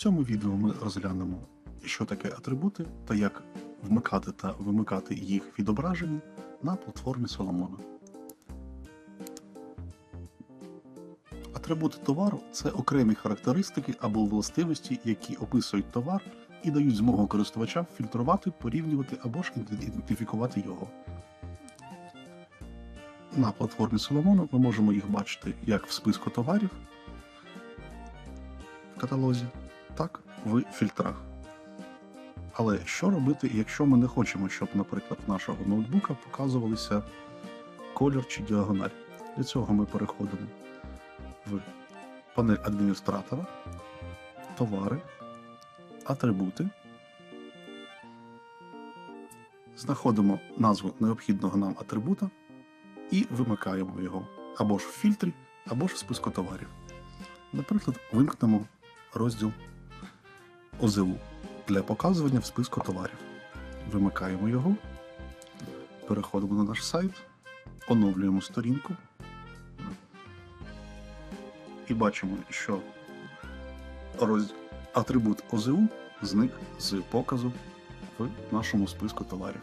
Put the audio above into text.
цьому відео ми розглянемо, що таке атрибути та як вмикати та вимикати їх відображення на платформі Solomon. Атрибути товару це окремі характеристики або властивості, які описують товар і дають змогу користувачам фільтрувати, порівнювати або ж ідентифікувати його. На платформі Solomon ми можемо їх бачити як в списку товарів в каталозі, так в фільтрах. Але що робити, якщо ми не хочемо, щоб, наприклад, нашого ноутбука показувалися колір чи діагональ? Для цього ми переходимо в панель адміністратора, товари, атрибути. Знаходимо назву необхідного нам атрибута і вимикаємо його або ж в фільтрі, або ж в списку товарів. Наприклад, вимкнемо розділ ОЗУ для показування в списку товарів. Вимикаємо його, переходимо на наш сайт, оновлюємо сторінку і бачимо, що роз... атрибут ОЗУ зник з показу в нашому списку товарів.